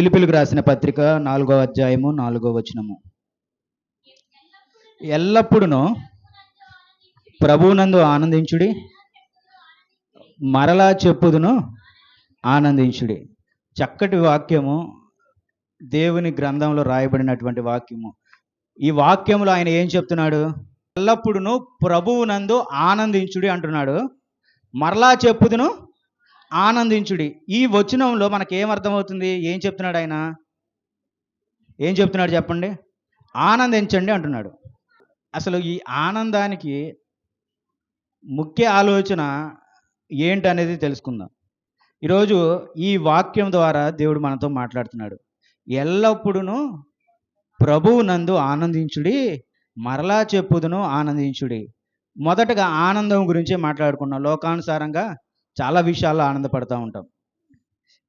ఫిలిపిలకు రాసిన పత్రిక నాలుగో అధ్యాయము నాలుగో వచనము. ఎల్లప్పుడూ ప్రభువునందు ఆనందించుడి మరలా చెప్పుదును ఆనందించుడి. చక్కటి వాక్యము దేవుని గ్రంథంలో రాయబడినటువంటి వాక్యము. ఈ వాక్యంలో ఆయన ఏం చెప్తున్నాడు? ఎల్లప్పుడూ ప్రభువునందు ఆనందించుడి అంటున్నాడు. మరలా చెప్పుదును ఆనందించుడి. ఈ వచనంలో మనకి ఏం అర్థమవుతుంది? ఏం చెప్తున్నాడు ఆయన? ఏం చెప్తున్నాడు చెప్పండి? ఆనందించండి అంటున్నాడు. అసలు ఈ ఆనందానికి ముఖ్య ఆలోచన ఏంటనేది తెలుసుకుందాం. ఈరోజు ఈ వాక్యం ద్వారా దేవుడు మనతో మాట్లాడుతున్నాడు. ఎల్లప్పుడూ ప్రభువు నందు ఆనందించుడి మరలా చెప్పుదును ఆనందించుడి. మొదటగా ఆనందం గురించే మాట్లాడుకున్నాం. లోకానుసారంగా చాలా విషయాల్లో ఆనందపడుతూ ఉంటాం.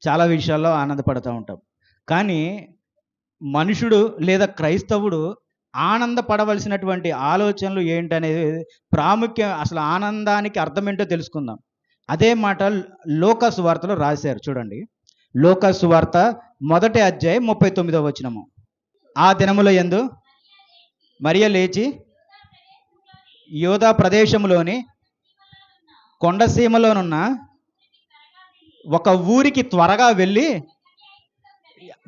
చాలా విషయాల్లో ఆనందపడుతూ ఉంటాం. కానీ మనుషుడు లేదా క్రైస్తవుడు ఆనందపడవలసినటువంటి ఆలోచనలు ఏంటనేది ప్రాముఖ్యం అసలు ఆనందానికి అర్థం ఏంటో తెలుసుకుందాం. అదే మాట లోకస్ వార్తలో రాశారు చూడండి. లోకస్ వార్త మొదటి అధ్యాయం ముప్పై తొమ్మిదో వచ్చినము ఆ దినములో ఎందు? మరియ లేచి యోధా ప్రదేశంలోని కొండసీమలోనున్న ఒక ఊరికి త్వరగా వెళ్ళి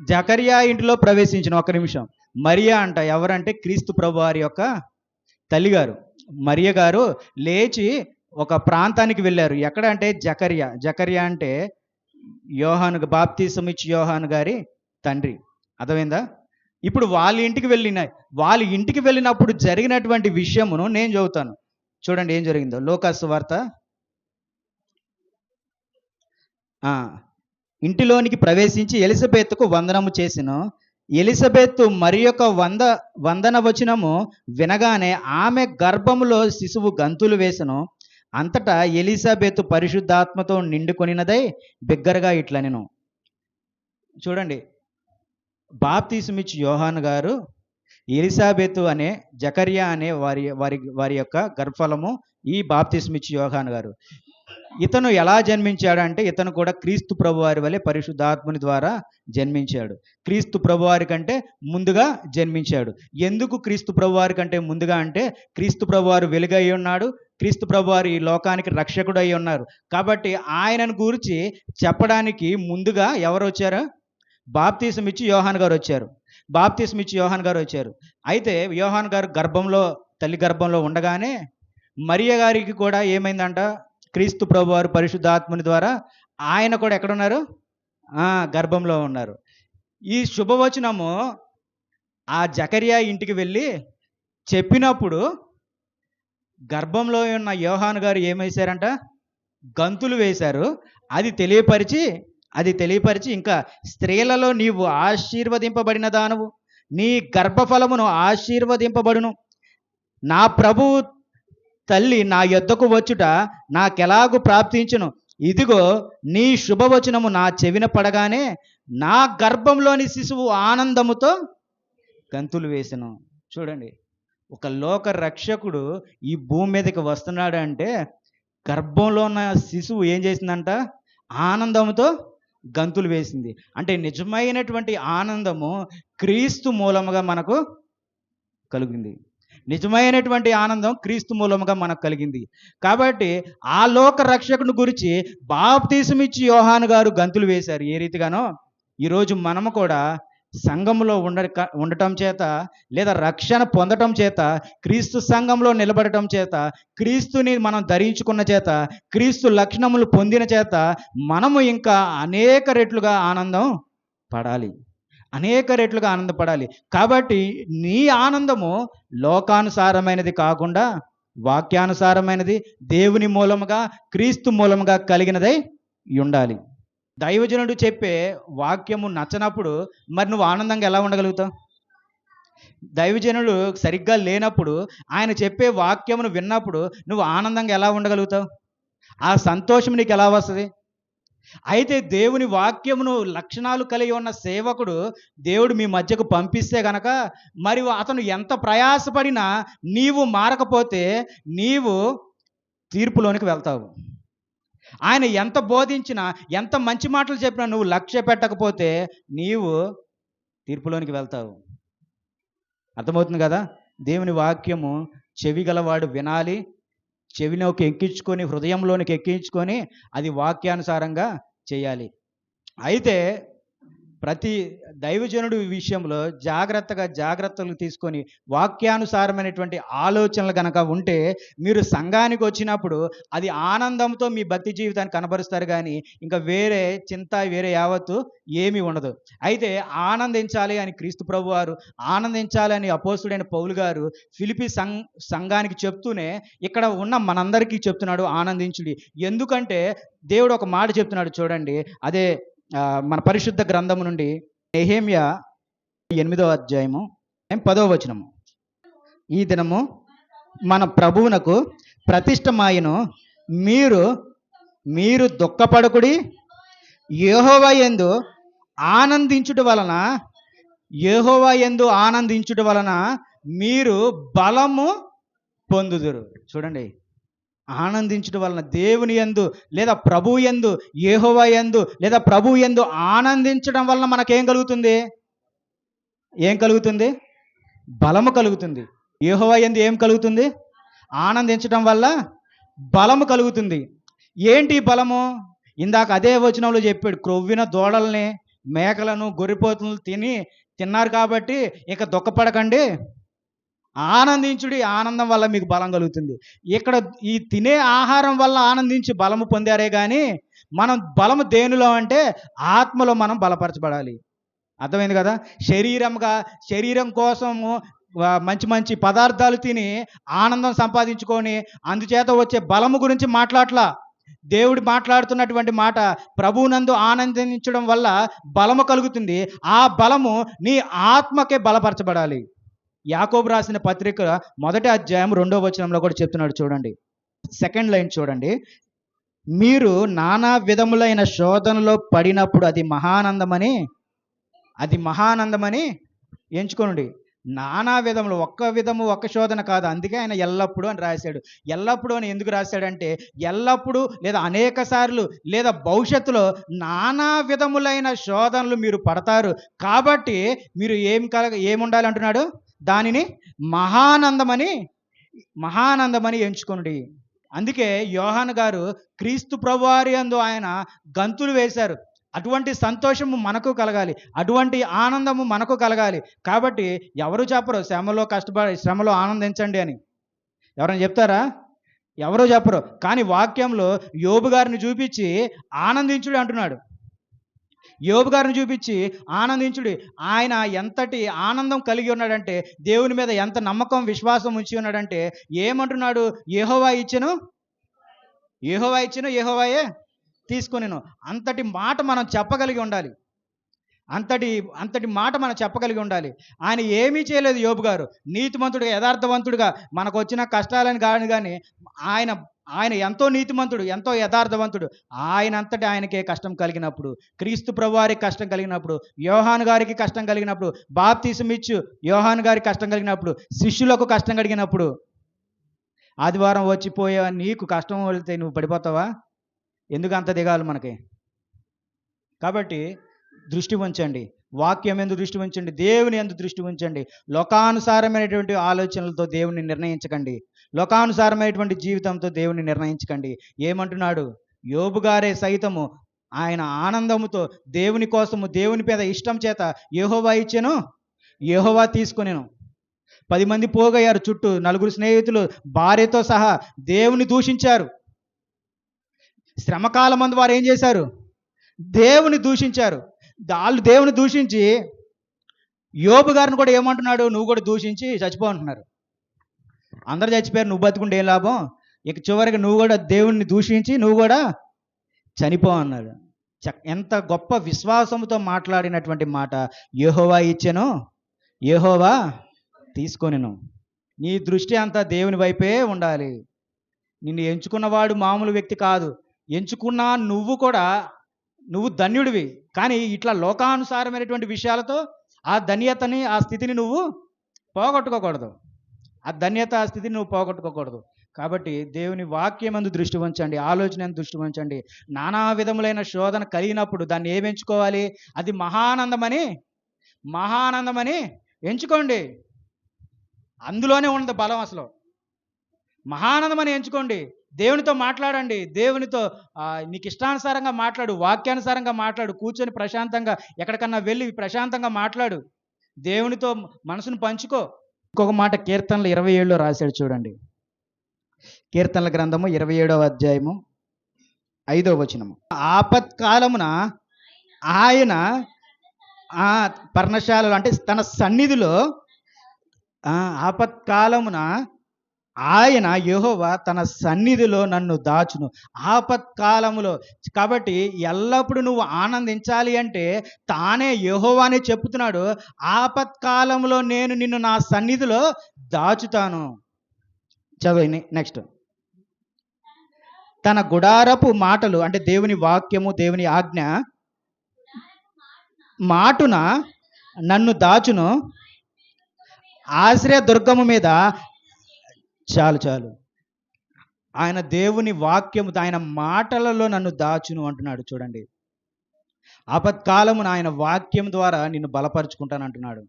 జకరియా ఇంటిలో ప్రవేశించిన ఒక నిమిషం. మరియా అంట ఎవరంటే క్రీస్తు ప్రభు వారి యొక్క తల్లిగారు. మరియ గారు లేచి ఒక ప్రాంతానికి వెళ్ళారు. ఎక్కడ అంటే జకరియా. జకరియా అంటే యోహాను బాప్తీసం ఇచ్చి యోహాను గారి తండ్రి. అర్థమైందా? ఇప్పుడు వాళ్ళ ఇంటికి వెళ్ళిన వాళ్ళ ఇంటికి వెళ్ళినప్పుడు జరిగినటువంటి విషయమును నేను చదువుతాను చూడండి ఏం జరిగిందో. లోకాసు వార్త ఆ, ఇంటిలోనికి ప్రవేశించి ఎలిజబెత్కు వందనము చేసిను. ఎలిజబెత్ మరి యొక్క వంద వందన వచనము వినగానే ఆమె గర్భములో శిశువు గంతులు వేసెను. అంతటా ఎలిజబెత్ పరిశుద్ధాత్మతో నిండుకొనినదై బిగ్గరగా ఇట్లనెను. చూడండి బాప్తీసుమిచ్చి యోహాన్ గారు ఎలిజాబెత్ అనే జకరియా అనే వారి వారి వారి యొక్క గర్భఫలము ఈ బాప్తిస్మిచ్చి యోహాన్ గారు. ఇతను ఎలా జన్మించాడు అంటే ఇతను కూడా క్రీస్తు ప్రభువారి వలె పరిశుద్ధాత్ముని ద్వారా జన్మించాడు. క్రీస్తు ప్రభువారి కంటే ముందుగా జన్మించాడు. ఎందుకు క్రీస్తు ప్రభువారి కంటే ముందుగా అంటే క్రీస్తు ప్రభువారు వెలుగై ఉన్నాడు. క్రీస్తు ప్రభువారు ఈ లోకానికి రక్షకుడు అయి ఉన్నారు. కాబట్టి ఆయనను గురించి చెప్పడానికి ముందుగా ఎవరు వచ్చారు? బాప్తీసం ఇచ్చి యోహాన్ గారు వచ్చారు. బాప్తీసం ఇచ్చి యోహాన్ గారు వచ్చారు. అయితే యోహాన్ గారు గర్భంలో తల్లి గర్భంలో ఉండగానే మరియ గారికి కూడా ఏమైందంట? క్రీస్తు ప్రభు వారు పరిశుద్ధాత్ముని ద్వారా ఆయన కూడా ఎక్కడున్నారు? గర్భంలో ఉన్నారు. ఈ శుభవచనము ఆ జకరియా ఇంటికి వెళ్ళి చెప్పినప్పుడు గర్భంలో ఉన్న యోహాన్ గారు ఏమేశారంట? గంతులు వేశారు. అది తెలియపరిచి అది తెలియపరిచి ఇంకా స్త్రీలలో నీవు ఆశీర్వదింపబడిన దానవు. నీ గర్భఫలమును ఆశీర్వదింపబడును. నా ప్రభు తల్లి నా యొద్దకు వచ్చుట నాకెలాగు ప్రాప్తించును? ఇదిగో నీ శుభవచనము నా చెవిన పడగానే నా గర్భంలోని శిశువు ఆనందముతో గంతులు వేసాను. చూడండి ఒక లోక రక్షకుడు ఈ భూమి మీదకి వస్తున్నాడు అంటే గర్భంలో ఉన్న శిశువు ఏం చేసిందంట? ఆనందంతో గంతులు వేసింది. అంటే నిజమైనటువంటి ఆనందము క్రీస్తు మూలముగా మనకు కలిగింది. నిజమైనటువంటి ఆనందం క్రీస్తు మూలముగా మనకు కలిగింది. కాబట్టి ఆ లోక రక్షకుని గురించి బాప్తీసమిచ్చి యోహాను గారు గంతులు వేశారు. ఏ రీతిగానో ఈరోజు మనము కూడా సంఘంలో ఉండ ఉండటం చేత లేదా రక్షణ పొందటం చేత క్రీస్తు సంఘంలో నిలబడటం చేత క్రీస్తుని మనం ధరించుకున్న చేత క్రీస్తు లక్షణములు పొందిన చేత మనము ఇంకా అనేక రెట్లుగా ఆనందం పడాలి. అనేక రెట్లుగా ఆనందపడాలి. కాబట్టి నీ ఆనందము లోకానుసారమైనది కాకుండా వాక్యానుసారమైనది దేవుని మూలముగా క్రీస్తు మూలముగా కలిగినదై ఉండాలి. దైవజనుడు చెప్పే వాక్యము నచ్చనప్పుడు మరి నువ్వు ఆనందంగా ఎలా ఉండగలుగుతావు? దైవజనుడు సరిగ్గా లేనప్పుడు ఆయన చెప్పే వాక్యమును విన్నప్పుడు నువ్వు ఆనందంగా ఎలా ఉండగలుగుతావు? ఆ సంతోషం నీకు ఎలా వస్తుంది? అయితే దేవుని వాక్యమును లక్షణాలు కలిగి ఉన్న సేవకుడు దేవుడు మీ మధ్యకు పంపిస్తే గనక మరి అతను ఎంత ప్రయాసపడినా నీవు మారకపోతే నీవు తీర్పులోనికి వెళ్తావు. ఆయన ఎంత బోధించినా ఎంత మంచి మాటలు చెప్పినా నువ్వు లక్ష్య పెట్టకపోతే నీవు తీర్పులోనికి వెళ్తావు. అర్థమవుతుంది కదా? దేవుని వాక్యము చెవి గలవాడు వినాలి చెవిలోకి ఎక్కించుకొని హృదయంలోనికి ఎక్కించుకొని అది వాక్యానుసారంగా చేయాలి. అయితే ప్రతి దైవజనుడు విషయంలో జాగ్రత్తగా జాగ్రత్తలు తీసుకొని వాక్యానుసారమైనటువంటి ఆలోచనలు కనుక ఉంటే మీరు సంఘానికి వచ్చినప్పుడు అది ఆనందంతో మీ భక్తి జీవితాన్ని కనబరుస్తారు కానీ ఇంకా వేరే చింత వేరే యావత్తు ఏమీ ఉండదు. అయితే ఆనందించాలి అని క్రీస్తు ప్రభు వారు ఆనందించాలి అని పౌలు గారు ఫిలిపి సం సంఘానికి చెప్తూనే ఇక్కడ ఉన్న మనందరికీ చెప్తున్నాడు ఆనందించుడి. ఎందుకంటే దేవుడు ఒక మాట చెప్తున్నాడు చూడండి అదే మన పరిశుద్ధ గ్రంథము నుండి నెహేమియా ఎనిమిదో అధ్యాయము పదవ వచనము. ఈ దినము మన ప్రభువునకు ప్రతిష్టమాయను. మీరు మీరు దుఃఖపడకుడి యెహోవా యందు ఆనందించుట వలన ఏహోవా యందు ఆనందించుట వలన మీరు బలము పొందుదురు. చూడండి. ఆనందించడం వలన దేవుని యందు లేదా ప్రభు ఎందు ఏహోవ ఎందు లేదా ప్రభు ఎందు ఆనందించడం వలన మనకేం కలుగుతుంది? ఏం కలుగుతుంది? బలము కలుగుతుంది. ఏహోవ ఎందు ఏం కలుగుతుంది? ఆనందించడం వల్ల బలము కలుగుతుంది. ఏంటి బలము? ఇందాక అదే వచనంలో చెప్పాడు క్రొవ్విన దూడల్ని మేకలను గొర్రెపోతులను తిని తిన్నారు కాబట్టి ఇక దుఃఖపడకండి. ఆనందించుడి ఆనందం వల్ల మీకు బలం కలుగుతుంది. ఇక్కడ ఈ తినే ఆహారం వల్ల ఆనందించి బలము పొందారే కానీ మనం బలము దేనిలో అంటే ఆత్మలో మనం బలపరచబడాలి. అర్థమైంది కదా? శరీరంగా శరీరం కోసము మంచి మంచి పదార్థాలు తిని ఆనందం సంపాదించుకొని అందుచేత వచ్చే బలము గురించి మాట్లాడలా దేవుడు మాట్లాడుతున్నటువంటి మాట ప్రభువునందు ఆనందించడం వల్ల బలము కలుగుతుంది. ఆ బలము నీ ఆత్మకే బలపరచబడాలి. యాకోబు రాసిన పత్రిక మొదటి అధ్యాయం రెండో వచనంలో కూడా చెప్తున్నాడు చూడండి. సెకండ్ లైన్ చూడండి. మీరు నానా విధములైన శోధనలో పడినప్పుడు అది మహానందమని అది మహానందమని ఎంచుకోండి నానా విధములు ఒక్క విధము ఒక్క శోధన కాదు. అందుకే ఆయన ఎల్లప్పుడూ అని రాశాడు. ఎల్లప్పుడూ అని ఎందుకు రాశాడంటే ఎల్లప్పుడూ లేదా అనేక సార్లు లేదా భవిష్యత్తులో నానా విధములైన శోధనలు మీరు పడతారు. కాబట్టి మీరు ఏం కల ఏముండాలి అంటున్నాడు దానిని మహానందమని మహానందమని ఎంచుకోండి అందుకే యోహాన్ గారు క్రీస్తు ప్రభువారి అందు ఆయన గంతులు వేశారు. అటువంటి సంతోషము మనకు కలగాలి. అటువంటి ఆనందము మనకు కలగాలి. కాబట్టి ఎవరు చెప్పరు శ్రమలో కష్టపడి శ్రమలో ఆనందించండి అని. ఎవరైనా చెప్తారా? ఎవరో చెప్పరు. కానీ వాక్యంలో యోబు గారిని చూపించి ఆనందించుడు అంటున్నాడు. యోబు గారిని చూపించి ఆనందించుడి. ఆయన ఎంతటి ఆనందం కలిగి ఉన్నాడంటే దేవుని మీద ఎంత నమ్మకం విశ్వాసం ఉంచి ఉన్నాడంటే ఏమంటున్నాడు? ఏహోవా ఇచ్చను? ఏహోవా ఇచ్చను? ఏహోవాయే తీసుకునేను. అంతటి మాట మనం చెప్పగలిగి ఉండాలి. అంతటి అంతటి మాట మనం చెప్పగలిగి ఉండాలి. ఆయన ఏమీ చేయలేదు యోబు గారు. నీతిమంతుడుగా యథార్థవంతుడుగా మనకు వచ్చిన కష్టాలని కాని కానీ ఆయన ఆయన ఎంతో నీతిమంతుడు ఎంతో యథార్థవంతుడు. ఆయన అంతటి ఆయనకే కష్టం కలిగినప్పుడు క్రీస్తు ప్రభువారికి కష్టం కలిగినప్పుడు యోహాన్ గారికి కష్టం కలిగినప్పుడు బాప్తీసమిచ్చు యోహాన్ గారికి కష్టం కలిగినప్పుడు శిష్యులకు కష్టం కలిగినప్పుడు ఆదివారం వచ్చిపోయే నీకు కష్టం వెళితే నువ్వు పడిపోతావా? ఎందుకు అంత దిగాలి మనకి? కాబట్టి దృష్టి ఉంచండి. వాక్యం ఎందు దృష్టి ఉంచండి. దేవుని ఎందు దృష్టి ఉంచండి. లోకానుసారమైనటువంటి ఆలోచనలతో దేవుని నిర్ణయించకండి. లోకానుసారమైనటువంటి జీవితంతో దేవుని నిర్ణయించకండి. ఏమంటున్నాడు? యోబు గారే సైతము ఆయన ఆనందముతో దేవుని కోసము దేవుని పేద ఇష్టం చేత యహోవా ఇచ్చాను యహోవా తీసుకునేను. పది మంది పోగయ్యారు చుట్టూ నలుగురు స్నేహితులు భార్యతో సహా దేవుని దూషించారు. శ్రమకాలం మందు వారు ఏం చేశారు? దేవుని దూషించారు. వాళ్ళు దేవుని దూషించి యోబు గారిని కూడా ఏమంటున్నాడు? నువ్వు కూడా దూషించి చచ్చిపోంటున్నారు అందరు చచ్చిపోయారు నువ్వు బతుకుంటే ఏం లాభం? ఇక చివరికి నువ్వు కూడా దేవుణ్ణి దూషించి నువ్వు కూడా చనిపో అన్నాడు. చ- ఎంత గొప్ప విశ్వాసంతో మాట్లాడినటువంటి మాట యహోవా ఇచ్చెను యహోవా తీసుకొనిను. నీ దృష్టి అంతా దేవుని వైపే ఉండాలి. నిన్ను ఎంచుకున్నవాడు మామూలు వ్యక్తి కాదు. ఎంచుకున్నా నువ్వు కూడా నువ్వు ధన్యుడివి. కానీ ఇట్లా లోకానుసారమైనటువంటి విషయాలతో ఆ ధన్యతని ఆ స్థితిని నువ్వు పోగొట్టుకోకూడదు. ఆ ధన్యత ఆ స్థితిని నువ్వు పోగొట్టుకోకూడదు. కాబట్టి దేవుని వాక్యమందు దృష్టి ఉంచండి ఆలోచన దృష్టి ఉంచండి. నానా విధములైన శోధన కలిగినప్పుడు దాన్ని ఏమి ఎంచుకోవాలి? అది మహానందమని మహానందమని ఎంచుకోండి. అందులోనే ఉన్నది బలం అసలు. మహానందమని ఎంచుకోండి. దేవునితో మాట్లాడండి. దేవునితో నీకు ఇష్టానుసారంగా మాట్లాడు వాక్యానుసారంగా మాట్లాడు కూర్చొని ప్రశాంతంగా ఎక్కడికన్నా వెళ్ళి ప్రశాంతంగా మాట్లాడు. దేవునితో మనసును పంచుకో. ఇంకొక మాట కీర్తనలు ఇరవై ఏడులో రాశాడు చూడండి. కీర్తనల గ్రంథము ఇరవై ఏడవ అధ్యాయము ఐదవ వచనము. ఆపత్కాలమున ఆయన ఆ పర్ణశాలలో అంటే తన సన్నిధిలో ఆపత్కాలమున ఆయన యహోవ తన సన్నిధిలో నన్ను దాచును. ఆపత్కాలములో కాబట్టి ఎల్లప్పుడూ నువ్వు ఆనందించాలి అంటే తానే యెహోవానే చెప్తున్నాడు ఆపత్కాలంలో నేను నిన్ను నా సన్నిధిలో దాచుతాను. చదువు నెక్స్ట్. తన గుడారపు మాటలు అంటే దేవుని వాక్యము దేవుని ఆజ్ఞ మాటున నన్ను దాచును. ఆశ్రయ దుర్గము మీద చాలు చాలు. ఆయన దేవుని వాక్యము ఆయన మాటలలో నన్ను దాచును అంటున్నాడు చూడండి. ఆపత్కాలమున ఆయన వాక్యం ద్వారా నిన్ను బలపరుచుకుంటాను అంటున్నాడు.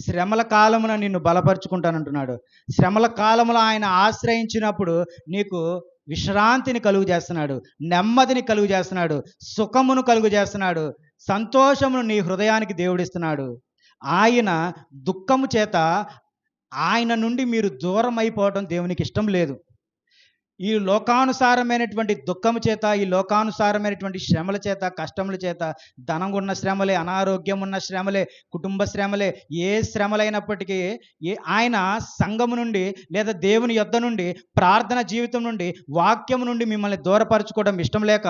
శ్రమల కాలమున నిన్ను బలపరుచుకుంటాను అంటున్నాడు. శ్రమల కాలములో ఆయన ఆశ్రయించినప్పుడు నీకు విశ్రాంతిని కలుగు చేస్తున్నాడు నెమ్మదిని కలుగు చేస్తున్నాడు సుఖమును కలుగు చేస్తున్నాడు సంతోషమును నీ హృదయానికి దేవుడిస్తున్నాడు. ఆయన దుఃఖము చేత ఆయన నుండి మీరు దూరం అయిపోవడం దేవునికి ఇష్టం లేదు. ఈ లోకానుసారమైనటువంటి దుఃఖం చేత ఈ లోకానుసారమైనటువంటి శ్రమల చేత కష్టముల చేత ధనం ఉన్న శ్రమలే అనారోగ్యం ఉన్న శ్రమలే కుటుంబ శ్రమలే ఏ శ్రమలైనప్పటికీ ఏ ఆయన సంఘము నుండి లేదా దేవుని యొద్ద నుండి ప్రార్థన జీవితం నుండి వాక్యం నుండి మిమ్మల్ని దూరపరచుకోవడం ఇష్టం లేక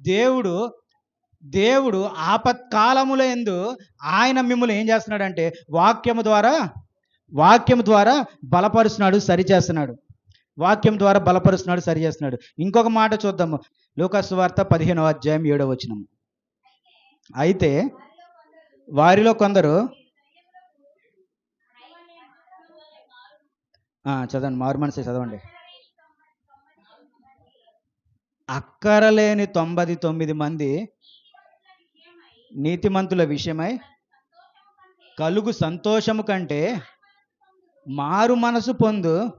దేవుడు దేవుడు ఆపత్కాలముల ఎందు ఆయన మిమ్మల్ని ఏం చేస్తున్నాడంటే వాక్యము ద్వారా వాక్యం ద్వారా బలపరుస్తున్నాడు సరిచేస్తున్నాడు వాక్యం ద్వారా బలపరుస్తున్నాడు సరి చేస్తున్నాడు. ఇంకొక మాట చూద్దాము. లూకాసు వార్త పదిహేనవ అధ్యాయం ఏడవ వచ్చినాము అయితే వారిలో కొందరు చదవండి మారు మనసే చదవండి. అక్కరలేని తొంభై తొమ్మిది మంది నీతిమంతుల విషయమై కలుగు సంతోషము కంటే మారు మనసు పొందు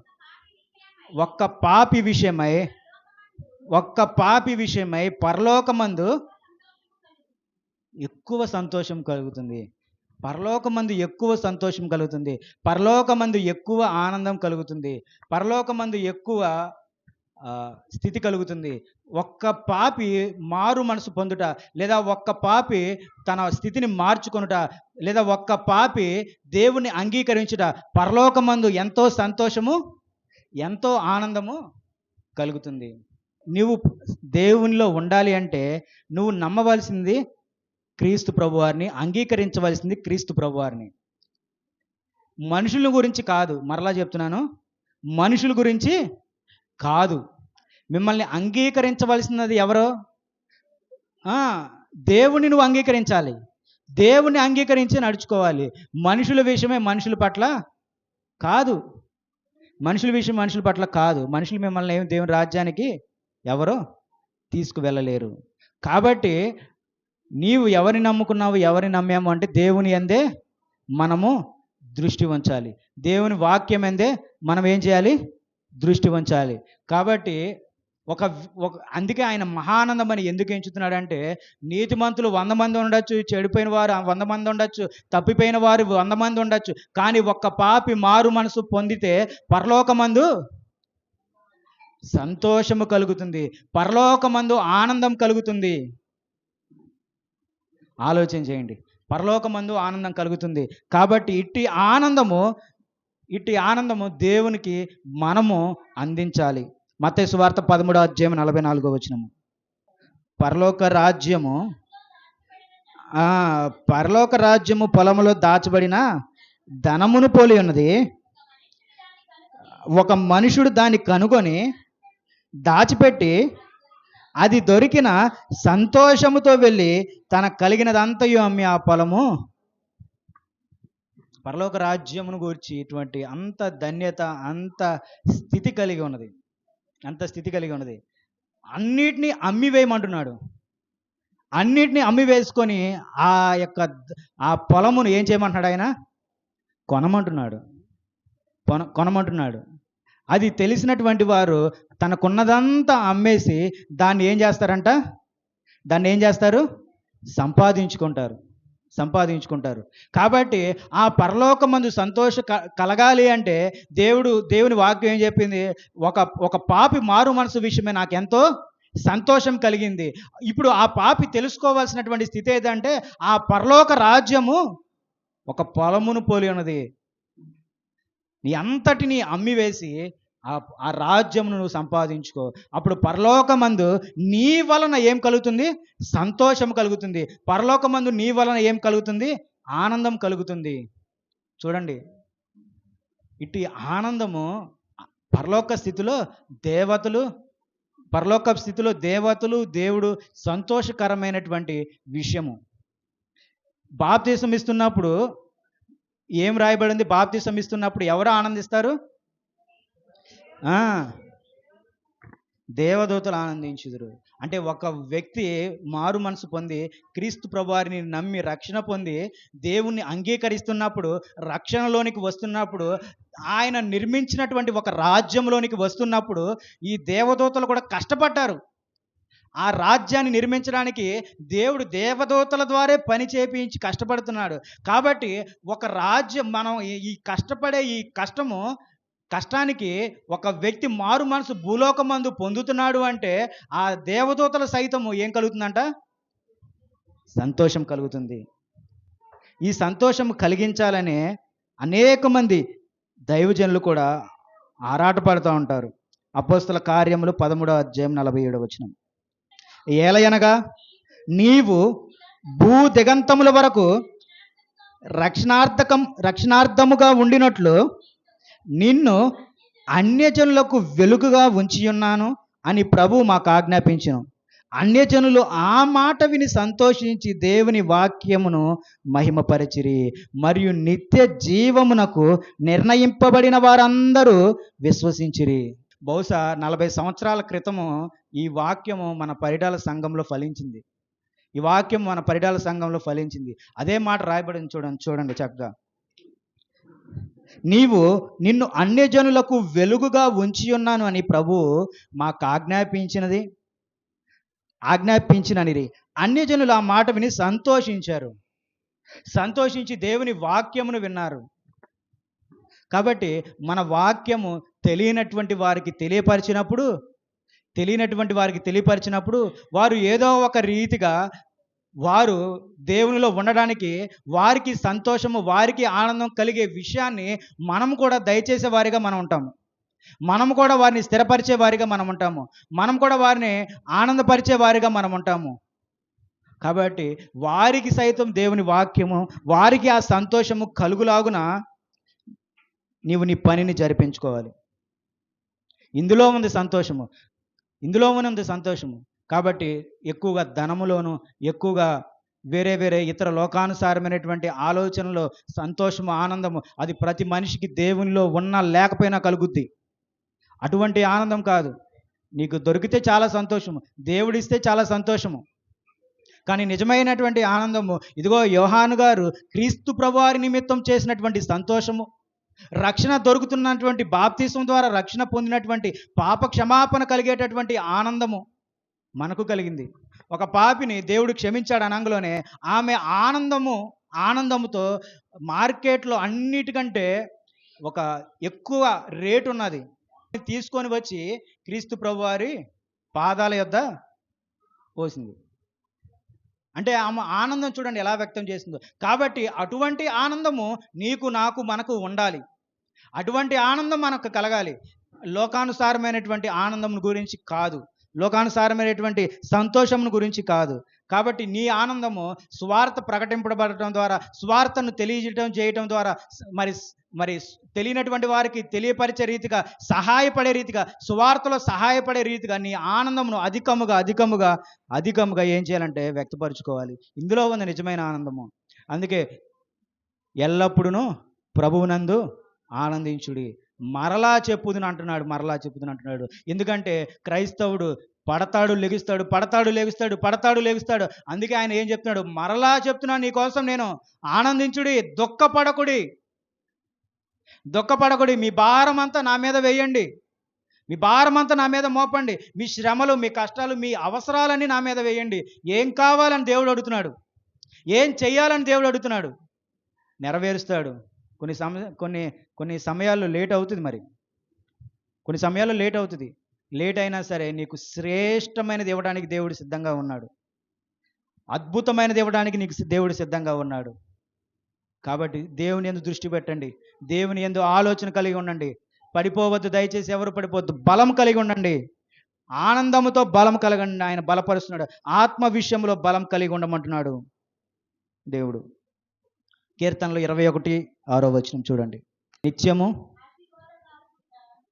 ఒక్క పాపి విషయమై ఒక్క పాపి విషయమై పరలోకమందు ఎక్కువ సంతోషం కలుగుతుంది. పరలోకమందు ఎక్కువ సంతోషం కలుగుతుంది. పరలోకమందు ఎక్కువ ఆనందం కలుగుతుంది. పరలోకమందు ఎక్కువ స్థితి కలుగుతుంది. ఒక్క పాపి మారు మనసు పొందుట లేదా ఒక్క పాపి తన స్థితిని మార్చుకొనుట లేదా ఒక్క పాపి దేవుని అంగీకరించుట పరలోకమందు ఎంతో సంతోషము ఎంతో ఆనందము కలుగుతుంది. నువ్వు దేవునిలో ఉండాలి అంటే నువ్వు నమ్మవలసింది క్రీస్తు ప్రభువారిని అంగీకరించవలసింది క్రీస్తు ప్రభువారిని. మనుషుల గురించి కాదు మరలా చెప్తున్నాను. మనుషుల గురించి కాదు. మిమ్మల్ని అంగీకరించవలసినది ఎవరో? దేవుని నువ్వు అంగీకరించాలి. దేవుని అంగీకరించి నడుచుకోవాలి. మనుషుల విషయమే మనుషుల పట్ల కాదు. మనుషుల విషయం మనుషుల పట్ల కాదు. మనుషులు మిమ్మల్ని ఏమి దేవుని రాజ్యానికి ఎవరో? తీసుకువెళ్ళలేరు. కాబట్టి నీవు ఎవరిని నమ్ముకున్నావు ఎవరిని నమ్మాము అంటే దేవుని అందే మనము దృష్టి ఉంచాలి. దేవుని వాక్యం అందే మనం ఏం చేయాలి? దృష్టి ఉంచాలి కాబట్టి ఒక ఒక అందుకే ఆయన మహానందం అని ఎందుకు ఎంచుతున్నాడంటే నీతిమంతులు వంద మంది ఉండొచ్చు చెడిపోయిన వారు వంద మంది ఉండొచ్చు తప్పిపోయిన వారు వంద మంది ఉండొచ్చు కానీ ఒక్క పాపి మారు మనసు పొందితే పరలోకమందు సంతోషము కలుగుతుంది. పరలోకమందు ఆనందం కలుగుతుంది. ఆలోచన చేయండి. పరలోకమందు ఆనందం కలుగుతుంది. కాబట్టి ఇట్టి ఆనందము ఇట్టి ఆనందము దేవునికి మనము అందించాలి. మత్తయి సువార్త పదమూడో అధ్యాయం నలభై నాలుగో వచనము. పరలోక రాజ్యము పరలోక రాజ్యము పొలములో దాచబడిన ధనమును పోలి ఉన్నది. ఒక మనుషుడు దాన్ని కనుగొని దాచిపెట్టి అది దొరికిన సంతోషముతో వెళ్ళి తన కలిగినదంతయు అమ్మి ఆ పొలము పరలోక రాజ్యమును గూర్చి ఇటువంటి అంత ధన్యత అంత స్థితి కలిగి ఉన్నది. అంత స్థితి కలిగి ఉన్నది. అన్నిటినీ అమ్మి వేయమంటున్నాడు అన్నిటినీ అమ్మి వేసుకొని ఆ యొక్క ఆ పొలమును ఏం చేయమంటున్నాడు ఆయన? కొనమంటున్నాడు. కొన కొనమంటున్నాడు. అది తెలిసినటువంటి వారు తనకున్నదంతా అమ్మేసి దాన్ని ఏం చేస్తారంట? దాన్ని ఏం చేస్తారు? సంపాదించుకుంటారు. సంపాదించుకుంటారు. కాబట్టి ఆ పరలోకమందు సంతోష క- కలగాలి అంటే దేవుడు దేవుని వాక్యం ఏం చెప్పింది? ఒక ఒక పాపి మారు మనసు విషయమే నాకు ఎంతో సంతోషం కలిగింది. ఇప్పుడు ఆ పాపి తెలుసుకోవాల్సినటువంటి స్థితి ఏదంటే ఆ పరలోక రాజ్యము ఒక పొలమును పోలి ఉన్నది. నీ అంతటిని అమ్మివేసి ఆ ఆ రాజ్యమును నువ్వు సంపాదించుకో. అప్పుడు పరలోకమందు నీ వలన ఏం కలుగుతుంది? సంతోషం కలుగుతుంది. పరలోకమందు నీ వలన ఏం కలుగుతుంది? ఆనందం కలుగుతుంది. చూడండి. ఇటు ఆనందము పరలోక స్థితిలో దేవతలు పరలోక స్థితిలో దేవతలు దేవుడు సంతోషకరమైనటువంటి విషయము. బాప్తీసం ఇస్తున్నప్పుడు ఏం రాయబడింది? బాప్తీసం ఇస్తున్నప్పుడు ఎవరు ఆనందిస్తారు? దేవదూతలు ఆనందించుదురు. అంటే ఒక వ్యక్తి మారు మనసు పొంది క్రీస్తు ప్రభువారిని నమ్మి రక్షణ పొంది దేవుణ్ణి అంగీకరిస్తున్నప్పుడు రక్షణలోనికి వస్తున్నప్పుడు ఆయన నిర్మించినటువంటి ఒక రాజ్యంలోనికి వస్తున్నప్పుడు ఈ దేవదూతలు కూడా కష్టపడ్డారు. ఆ రాజ్యాన్ని నిర్మించడానికి దేవుడు దేవదూతల ద్వారే పని చేపించి కష్టపడుతున్నాడు. కాబట్టి ఒక రాజ్యం మనం ఈ- ఈ కష్టపడే ఈ కష్టము కష్టానికి ఒక వ్యక్తి మారు మనసు భూలోకమందు పొందుతున్నాడు అంటే ఆ దేవదూతల సైతము ఏం కలుగుతుందంట? సంతోషం కలుగుతుంది. ఈ సంతోషం కలిగించాలనే అనేక మంది దైవజనులు కూడా ఆరాటపడుతూ ఉంటారు. అపోస్తుల కార్యములు పదమూడవ అధ్యాయం నలభై ఏడవ వచ్చిన ఏలయనగా నీవు భూ దిగంతముల వరకు రక్షణార్థకం రక్షణార్థముగా ఉండినట్లు నిన్ను అన్యజనులకు వెలుగుగా ఉంచియున్నాను అని ప్రభు మాకు ఆజ్ఞాపించను. అన్యజనులు ఆ మాట విని సంతోషించి దేవుని వాక్యమును మహిమపరచిరి. మరియు నిత్య జీవమునకు నిర్ణయింపబడిన వారందరూ విశ్వసించిరి. బహుశా నలభై సంవత్సరాల క్రితము ఈ వాక్యము మన పరిడాల సంఘంలో ఫలించింది. ఈ వాక్యం మన పరిడాల సంఘంలో ఫలించింది. అదే మాట రాయబడింది చూడండి చూడండి చక్కగా. నీవు నిన్ను అన్యజనులకు వెలుగుగా ఉంచి ఉన్నాను అని ప్రభు మాకు ఆజ్ఞాపించినది. ఆజ్ఞాపించిననిది. అన్యజనులు ఆ మాట విని సంతోషించారు. సంతోషించి దేవుని వాక్యమును విన్నారు. కాబట్టి మన వాక్యము తెలియనటువంటి వారికి తెలియపరిచినప్పుడు తెలియనటువంటి వారికి తెలియపరిచినప్పుడు వారు ఏదో ఒక రీతిగా వారు దేవునిలో ఉండడానికి వారికి సంతోషము వారికి ఆనందం కలిగే విషయాన్ని మనం కూడా దయచేసే వారిగా మనం ఉంటాము. మనం కూడా వారిని స్థిరపరిచే వారిగా మనం ఉంటాము. మనం కూడా వారిని ఆనందపరిచే వారిగా మనం ఉంటాము. కాబట్టి వారికి సైతం దేవుని వాక్యము వారికి ఆ సంతోషము కలుగులాగున నీవు నీ పనిని జరిపించుకోవాలి. ఇందులో ఉంది సంతోషము. ఇందులో ఉంది సంతోషము. కాబట్టి ఎక్కువగా ధనములోను ఎక్కువగా వేరే వేరే ఇతర లోకానుసారమైనటువంటి ఆలోచనలో సంతోషము ఆనందము అది ప్రతి మనిషికి దేవునిలో ఉన్నా లేకపోయినా కలుగుద్ది. అటువంటి ఆనందం కాదు. నీకు దొరికితే చాలా సంతోషము దేవుడిస్తే చాలా సంతోషము. కానీ నిజమైనటువంటి ఆనందము ఇదిగో యోహాను గారు క్రీస్తు ప్రభువారి నిమిత్తం చేసినటువంటి సంతోషము రక్షణ దొరుకుతున్నటువంటి బాప్తీసం ద్వారా రక్షణ పొందినటువంటి పాప క్షమాపణ కలిగేటటువంటి ఆనందము. మనకు కలిగింది. ఒక పాపిని దేవుడు క్షమించాడు అనంగలోనే ఆమె ఆనందము ఆనందముతో మార్కెట్లో అన్నిటికంటే ఒక ఎక్కువ రేటు ఉన్నది. తీసుకొని వచ్చి క్రీస్తు ప్రభువారి పాదాల యొద్ద పోసింది. అంటే ఆమె ఆనందం చూడండి ఎలా వ్యక్తం చేసిందో. కాబట్టి అటువంటి ఆనందము నీకు నాకు మనకు ఉండాలి. అటువంటి ఆనందం మనకు కలగాలి. లోకానుసారమైనటువంటి ఆనందం గురించి కాదు. లోకానుసారమైనటువంటి సంతోషమును గురించి కాదు. కాబట్టి నీ ఆనందము స్వార్థ ప్రకటింపబడటం ద్వారా స్వార్థను తెలియజేయటం చేయటం ద్వారా మరి మరి తెలియనటువంటి వారికి తెలియపరిచే రీతిగా సహాయపడే రీతిగా సువార్తలో సహాయపడే రీతిగా నీ ఆనందమును అధికముగా అధికముగా అధికముగా ఏం చేయాలంటే వ్యక్తపరచుకోవాలి. ఇందులో ఉంది నిజమైన ఆనందము. అందుకే ఎల్లప్పుడూ ప్రభువునందు ఆనందించుడి. మరలా చెప్పుదును అంటున్నాడు మరలా చెప్పుదును అంటున్నాడు. ఎందుకంటే క్రైస్తవుడు పడతాడు లెగుస్తాడు పడతాడు లెగుస్తాడు పడతాడు లెగుస్తాడు. అందుకే ఆయన ఏం చెప్తున్నాడు? మరలా చెప్తున్నాను నీ కోసం నేను ఆనందించుడి దుఃఖపడకుడి. దుఃఖపడకుడి మీ భారం అంతా నా మీద వేయండి. మీ భారం అంతా నా మీద మోపండి. మీ శ్రమలు మీ కష్టాలు మీ అవసరాలన్నీ నా మీద వేయండి. ఏం కావాలని దేవుడు అడుగుతున్నాడు? ఏం చెయ్యాలని దేవుడు అడుగుతున్నాడు? నెరవేరుస్తాడు. కొన్ని సమ కొన్ని కొన్ని సమయాల్లో లేట్ అవుతుంది మరి. కొన్ని సమయాల్లో లేట్ అవుతుంది. లేట్ అయినా సరే నీకు శ్రేష్టమైనది ఇవ్వడానికి దేవుడు సిద్ధంగా ఉన్నాడు. అద్భుతమైనది ఇవ్వడానికి నీకు దేవుడు సిద్ధంగా ఉన్నాడు. కాబట్టి దేవుని ఎందు దృష్టి పెట్టండి. దేవుని ఎందు ఆలోచన కలిగి ఉండండి. పడిపోవద్దు దయచేసి ఎవరు పడిపోవద్దు బలం కలిగి ఉండండి. ఆనందముతో బలం కలగండి ఆయన బలపరుస్తున్నాడు. ఆత్మ విషయంలో బలం కలిగి ఉండమంటున్నాడు దేవుడు. కీర్తనలు ఇరవై ఒకటి ఆరో వచనం చూడండి. నిత్యము?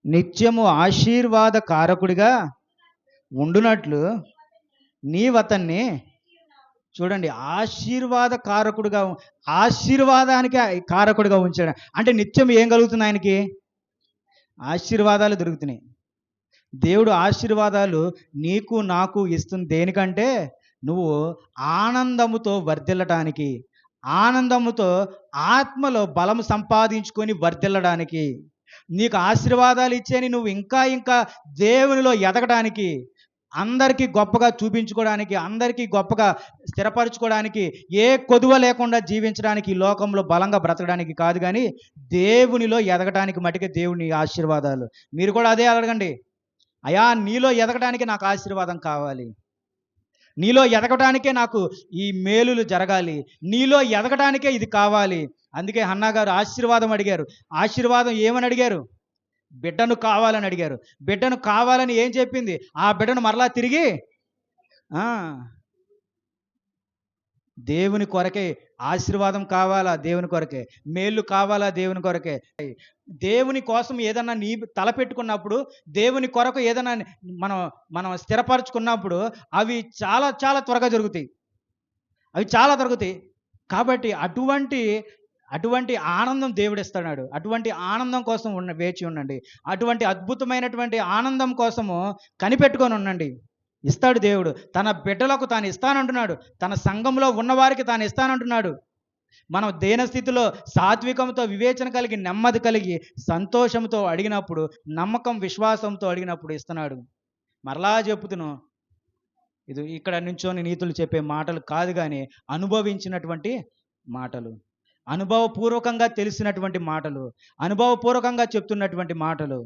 నిత్యము ఆశీర్వాద కారకుడిగా ఉండునట్లు నీవతన్ని చూడండి ఆశీర్వాద కారకుడిగా ఆశీర్వాదానికి కారకుడుగా కారకుడిగా ఉంచాడు. అంటే నిత్యం ఏం కలుగుతుంది ఆయనకి? ఆశీర్వాదాలు దొరుకుతున్నాయి. దేవుడు ఆశీర్వాదాలు నీకు నాకు ఇస్తుంది దేనికంటే నువ్వు ఆనందముతో వర్ధిల్లటానికి ఆనందముతో ఆత్మలో బలం సంపాదించుకొని వర్ధిల్లడానికి నీకు ఆశీర్వాదాలు ఇచ్చేని నువ్వు ఇంకా ఇంకా దేవునిలో ఎదగడానికి అందరికీ గొప్పగా చూపించుకోవడానికి అందరికీ గొప్పగా స్థిరపరచుకోవడానికి ఏ కొదువ లేకుండా జీవించడానికి ఈ లోకంలో బలంగా బ్రతకడానికి కాదు కానీ దేవునిలో ఎదగడానికి మటుకే దేవుని ఆశీర్వాదాలు. మీరు కూడా అదే అడగండి. అయా నీలో ఎదగడానికి నాకు ఆశీర్వాదం కావాలి. నీలో ఎదగటానికే నాకు ఈ మేలులు జరగాలి. నీలో ఎదగటానికే ఇది కావాలి. అందుకే అన్నగారు ఆశీర్వాదం అడిగారు. ఆశీర్వాదం ఏమని అడిగారు? బిడ్డను కావాలని అడిగారు. బిడ్డను కావాలని ఏం చెప్పింది? ఆ బిడ్డను మరలా తిరిగి దేవుని కొరకే ఆశీర్వాదం కావాలా దేవుని కొరకే? మేలు కావాలా దేవుని కొరకే? దేవుని కోసం ఏదన్నా నీ తలపెట్టుకున్నప్పుడు దేవుని కొరకు ఏదైనా మనం మనం స్థిరపరచుకున్నప్పుడు అవి చాలా చాలా త్వరగా జరుగుతాయి. అవి చాలా దొరుకుతాయి కాబట్టి అటువంటి అటువంటి ఆనందం దేవుడిస్తున్నాడు. అటువంటి ఆనందం కోసం ఉన్న వేచి ఉండండి. అటువంటి అద్భుతమైనటువంటి ఆనందం కోసము కనిపెట్టుకొని ఉండండి. ఇస్తాడు దేవుడు. తన బిడ్డలకు తాను ఇస్తానంటున్నాడు. తన సంఘంలో ఉన్నవారికి తాను ఇస్తానంటున్నాడు. మనం దేన స్థితిలో సాత్వికంతో వివేచన కలిగి నెమ్మది కలిగి సంతోషంతో అడిగినప్పుడు నమ్మకం విశ్వాసంతో అడిగినప్పుడు ఇస్తున్నాడు. మరలా చెప్పుతును ఇది ఇక్కడ నుంచోని నీతులు చెప్పే మాటలు కాదు కానీ అనుభవించినటువంటి మాటలు. అనుభవపూర్వకంగా తెలిసినటువంటి మాటలు. అనుభవపూర్వకంగా చెప్తున్నటువంటి మాటలు.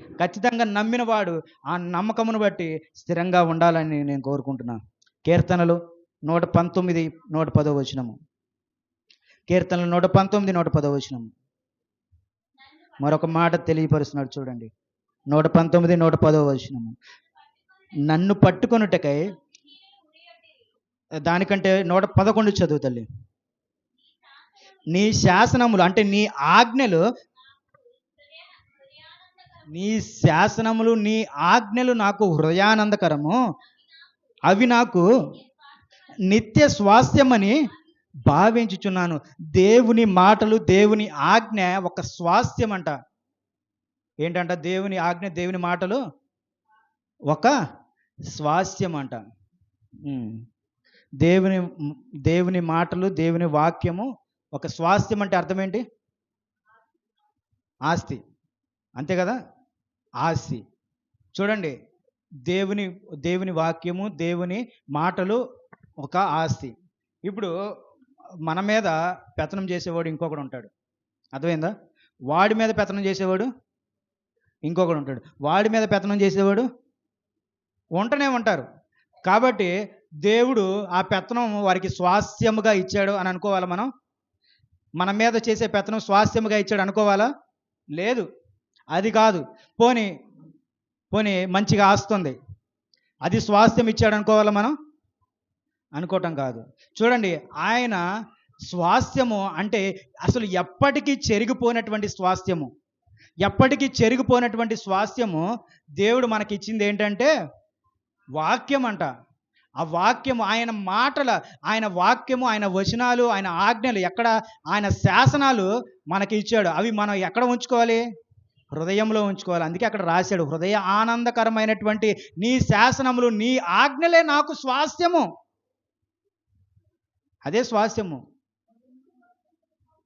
ఖచ్చితంగా నమ్మిన వాడు ఆ నమ్మకమును బట్టి స్థిరంగా ఉండాలని నేను కోరుకుంటున్నాను కీర్తనలు నూట పంతొమ్మిది నూట పదో వచనము. కీర్తనలు నూట పంతొమ్మిది నూట పదో వచనము. మరొక మాట తెలియపరుస్తున్నాడు చూడండి. నూట పంతొమ్మిది నూట పదో వచనము. నన్ను పట్టుకొనుటకై దానికంటే నూట పదకొండు చదువు తల్లి. నీ శాసనములు అంటే నీ ఆజ్ఞలు నీ శాసనములు నీ ఆజ్ఞలు నాకు హృదయానందకరము. అవి నాకు నిత్య స్వాస్థ్యమని భావించుచున్నాను. దేవుని మాటలు దేవుని ఆజ్ఞ ఒక స్వాస్థ్యం అంట ఏంటంట దేవుని ఆజ్ఞ దేవుని మాటలు? ఒక స్వాస్థ్యం అంట దేవుని దేవుని మాటలు దేవుని వాక్యము ఒక స్వాస్థ్యం అంటే అర్థం ఏంటి? ఆస్తి. అంతే కదా? ఆస్తి చూడండి దేవుని దేవుని వాక్యము దేవుని మాటలు ఒక ఆస్తి ఇప్పుడు మన మీద పెత్తనం చేసేవాడు ఇంకొకడు ఉంటాడు. అర్థమైందా? వాడి మీద పెత్తనం చేసేవాడు ఇంకొకడు ఉంటాడు. వాడి మీద పెత్తనం చేసేవాడు ఉంటనే ఉంటారు. కాబట్టి దేవుడు ఆ పెత్తనం వారికి స్వాస్థ్యముగా ఇచ్చాడు అని అనుకోవాలా మనం? మన మీద చేసే పెత్తనం స్వాస్థ్యముగా ఇచ్చాడు అనుకోవాలా? లేదు. అది కాదు. పోని పోని మంచిగా ఆస్తుంది. అది స్వాస్థ్యం ఇచ్చాడు అనుకోవాలా మనం? అనుకోవటం కాదు. చూడండి ఆయన స్వాస్థ్యము అంటే అసలు ఎప్పటికీ చెరిగిపోయినటువంటి స్వాస్థ్యము. ఎప్పటికీ చెరిగిపోయినటువంటి స్వాస్థ్యము దేవుడు మనకి ఇచ్చింది ఏంటంటే వాక్యం అంట ఆ వాక్యము ఆయన మాటల ఆయన వాక్యము ఆయన వచనాలు ఆయన ఆజ్ఞలు ఎక్కడ ఆయన శాసనాలు మనకి ఇచ్చాడు అవి మనం ఎక్కడ ఉంచుకోవాలి? హృదయంలో ఉంచుకోవాలి. అందుకే అక్కడ రాశాడు హృదయ ఆనందకరమైనటువంటి నీ శాసనములు నీ ఆజ్ఞలే నాకు స్వాస్థ్యము. అదే స్వాస్థ్యము.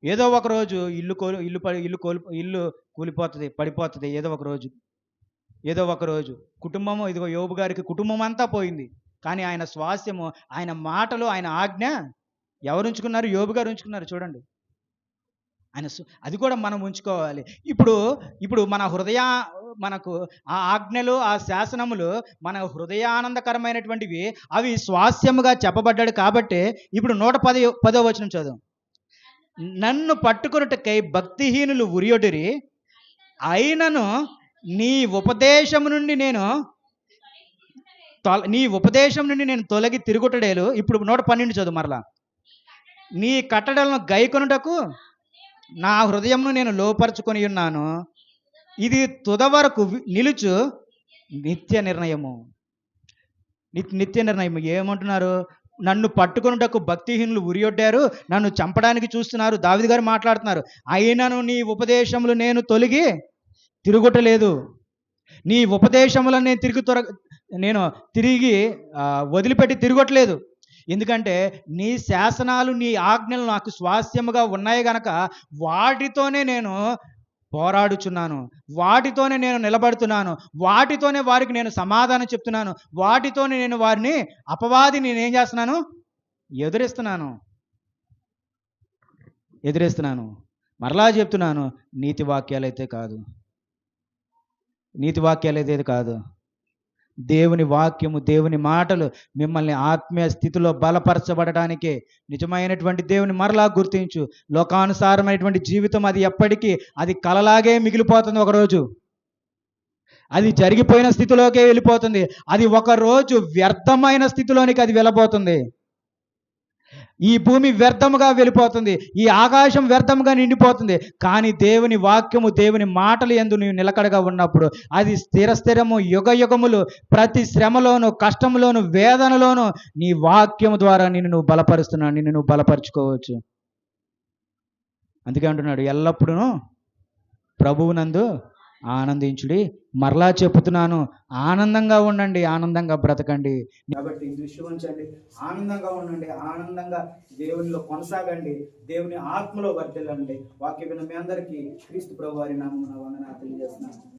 ఏదో ఒక రోజు ఇల్లు కోలు ఇల్లు పడి ఇల్లు కోల్ ఇల్లు కూలిపోతుంది పడిపోతుంది ఏదో ఒక రోజు. ఏదో ఒక రోజు. కుటుంబము ఇదిగో యోబు గారికి కుటుంబం అంతా పోయింది. కానీ ఆయన స్వాస్థ్యము ఆయన మాటలు ఆయన ఆజ్ఞ ఎవరు ఉంచుకున్నారు యోబు గారు ఉంచుకున్నారు చూడండి. ఆయన అది కూడా మనం ఉంచుకోవాలి. ఇప్పుడు ఇప్పుడు మన హృదయ మనకు ఆ ఆజ్ఞలు ఆ శాసనములు మన హృదయానందకరమైనటువంటివి అవి స్వాస్యముగా చెప్పబడ్డాడు కాబట్టి ఇప్పుడు నూట పది పదో వచనం చదువు. నన్ను పట్టుకొనుటకై భక్తిహీనులు ఉరియొడిరి అయినను నీ ఉపదేశం నుండి నేను తొల- నీ ఉపదేశం నుండి నేను తొలగి తిరుగుటడేలు. ఇప్పుడు నూట పన్నెండు చదువు మరలా. నీ కట్టడలను గైకొనుటకు నా హృదయంను నేను లోపరుచుకొని ఉన్నాను. ఇది తుద వరకు నిలుచు నిత్య నిర్ణయము. నిత్య నిర్ణయం ఏమంటున్నారు? నన్ను పట్టుకొనుటకు భక్తిహీనులు ఉరియొడ్డారు నన్ను చంపడానికి చూస్తున్నారు. దావిది గారు మాట్లాడుతున్నారు. అయినను నీ ఉపదేశములు నేను తొలగి తిరుగుటలేదు. నీ ఉపదేశములను నేను తిరిగి త్వర నేను తిరిగి వదిలిపెట్టి తిరగట్లేదు. ఎందుకంటే నీ శాసనాలు నీ ఆజ్ఞలు నాకు స్వాస్థ్యముగా ఉన్నాయి గనక వాటితోనే నేను పోరాడుచున్నాను. వాటితోనే నేను నిలబడుతున్నాను. వాటితోనే వారికి నేను సమాధానం చెప్తున్నాను. వాటితోనే నేను వారిని అపవాది నేనేం చేస్తున్నాను? ఎదురిస్తున్నాను. ఎదురేస్తున్నాను. మరలా చెప్తున్నాను నీతి వాక్యాలు అయితే కాదు. నీతి వాక్యాలు అయితే కాదు. దేవుని వాక్యము దేవుని మాటలు మిమ్మల్ని ఆత్మీయ స్థితిలో బలపరచబడటానికే. నిజమైనటువంటి దేవుని మరలా గుర్తించు. లోకానుసారమైనటువంటి జీవితం అది ఎప్పటికీ అది కలలాగే మిగిలిపోతుంది ఒకరోజు అది జరిగిపోయిన స్థితిలోకే వెళ్ళిపోతుంది. అది ఒక రోజు వ్యర్థమైన స్థితిలోనికి అది వెళ్ళబోతుంది. ఈ భూమి వ్యర్థముగా వెళ్ళిపోతుంది. ఈ ఆకాశం వ్యర్థముగా నిండిపోతుంది. కానీ దేవుని వాక్యము దేవుని మాటలు ఎందు నీవు నిలకడగా ఉన్నప్పుడు అది స్థిర స్థిరము యుగ యుగములు ప్రతి శ్రమలోను కష్టంలోను వేదనలోను నీ వాక్యము ద్వారా నిన్ను నువ్వు బలపరుస్తున్నావు నిన్ను నువ్వు బలపరుచుకోవచ్చు. అందుకే అంటున్నాడు ఎల్లప్పుడూ ప్రభువునందు ఆనందించుడి మరలా చెప్తున్నాను ఆనందంగా ఉండండి ఆనందంగా బ్రతకండి. కాబట్టి దృష్టి ఉంచండి ఆనందంగా ఉండండి ఆనందంగా దేవునిలో కొనసాగండి దేవుని ఆత్మలో వర్తిల్లండి వాక్య విన్న మీ అందరికీ క్రీస్తు ప్రభు వారి నామం వందన తెలియజేస్తున్నాను.